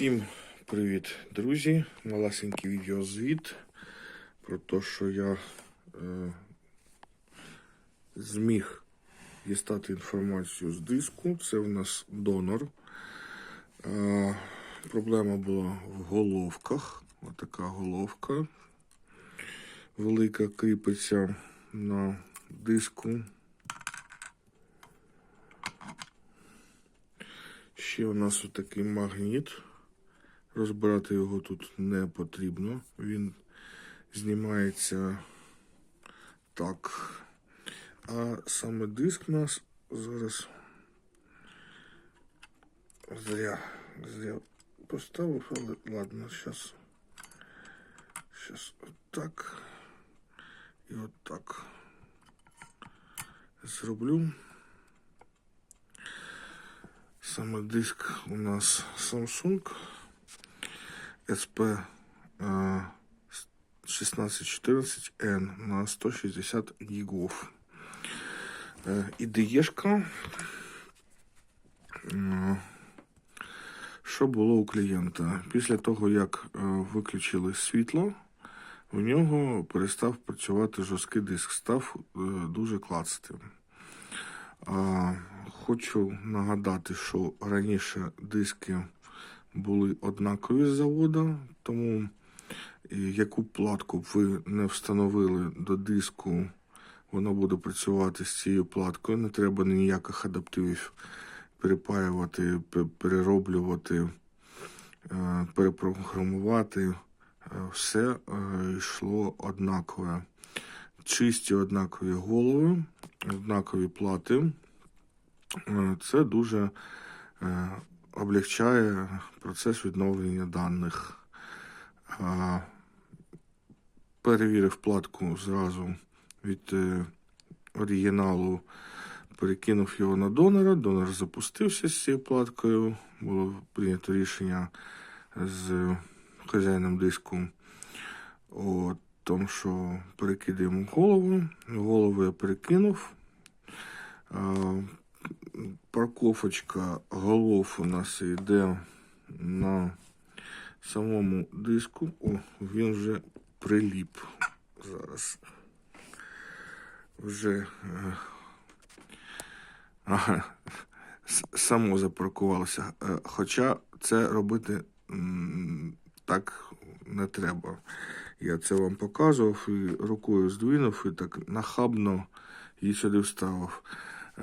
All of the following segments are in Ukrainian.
Всім привіт, друзі! Малесенький відеозвіт про те, що я е, зміг дістати інформацію з диску. Це в нас донор. Е, проблема була в головках. Отака головка велика кріпиться на диску. Ще у нас отакий магніт. Розбирати його тут не потрібно. Він знімається так. А саме диск у нас зараз зря, зря поставив, але ладно, зараз. Зараз отак. І отак зроблю. Саме диск у нас Samsung SP 1614N на 160 гігов. IDE-шка. Що було у клієнта? Після того, як е, виключили світло, в нього перестав працювати жорсткий диск, став е, дуже клацати. Хочу нагадати, що раніше диски були однакові з заводу, тому е, яку платку б ви не встановили до диску, воно буде працювати з цією платкою. Не треба ніяких адаптивів перепаювати, перероблювати, е, перепрограмувати. Е, Все йшло однакове. Чисті однакові голови, однакові плати. Це дуже облегчає процес відновлення даних. Е, Перевірив платку зразу від е, оригіналу, перекинув його на донора. Донор запустився з цією платкою. Було прийнято рішення з хазяїном диску. О тому, що перекидаємо голову. Голову я перекинув. Парковочка голов у нас йде на самому диску. О, він вже приліп. Зараз. Вже е, ага, само запаркувалося. Е, Хоча це робити так не треба. Я це вам показував і рукою здвинув і так нахабно її сюди вставив.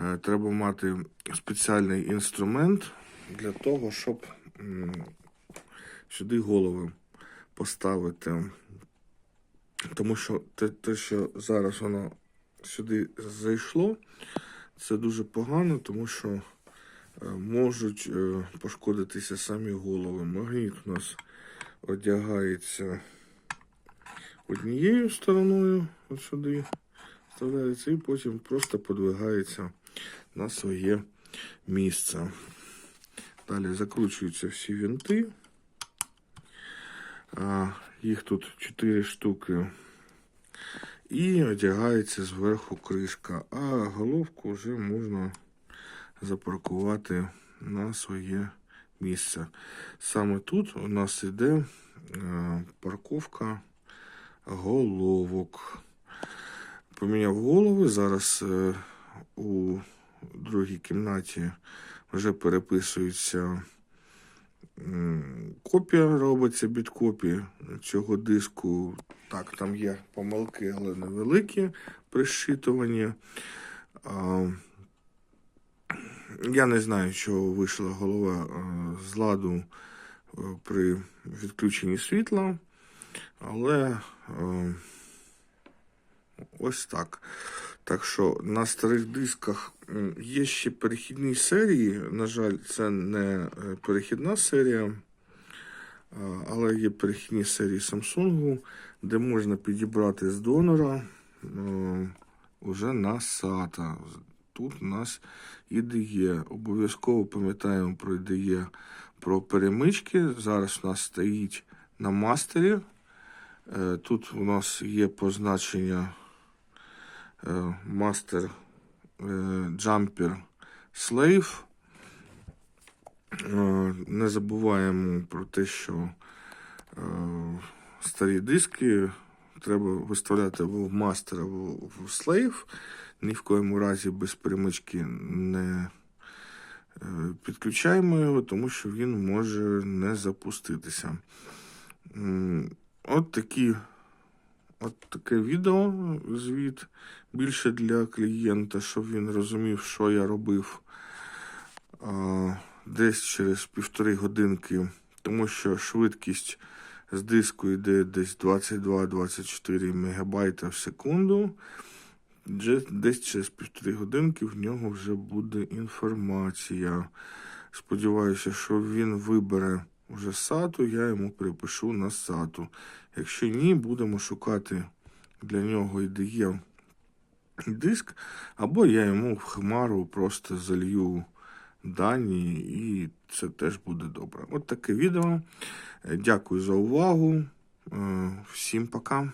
Е, Треба мати спеціальний інструмент для того, щоб сюди голови поставити. Тому що те, те, що зараз воно сюди зайшло, це дуже погано, тому що е, можуть е, пошкодитися самі голови. Магніт у нас одягається однією стороною, от сюди і потім просто подвигається на своє місце. Далі закручуються всі винти. Їх тут 4 штуки. І одягається зверху кришка, а головку вже можна запаркувати на своє місце. Саме тут у нас іде е, парковка головок. Поміняв голови. Зараз е, у другій кімнаті вже переписується копія, робиться біткопія цього диску. Так, там є помилки, але невеликі при зчитуванні. А, Я не знаю, чого вийшла голова е, з ладу е, при відключенні світла, але е, ось так. Так що на старих дисках є ще перехідні серії. На жаль, це не е, перехідна серія, але є перехідні серії Samsung, де можна підібрати з донора е, уже на SATA. Тут у нас IDE. Обов'язково пам'ятаємо про IDE, про перемички. Зараз у нас стоїть на мастері. Е, Тут у нас є позначення джампер слейв. Е, не забуваємо про те, що е, старі диски треба виставляти або в мастер, або в слейв. Ні в коєму разі без перемички не е, підключаємо його, тому що він може не запуститися. От такі. От таке відео, звіт більше для клієнта, щоб він розумів, що я робив десь через півтори годинки, тому що швидкість з диску йде десь 22-24 МБ в секунду. Десь через півтори годинки в нього вже буде інформація. Сподіваюся, що він вибере вже сату я йому припишу на сату. Якщо ні, будемо шукати для нього IDE диск, або я йому в Хмару просто залью дані, і це теж буде добре. От таке відео. Дякую за увагу. Е, Всім пока.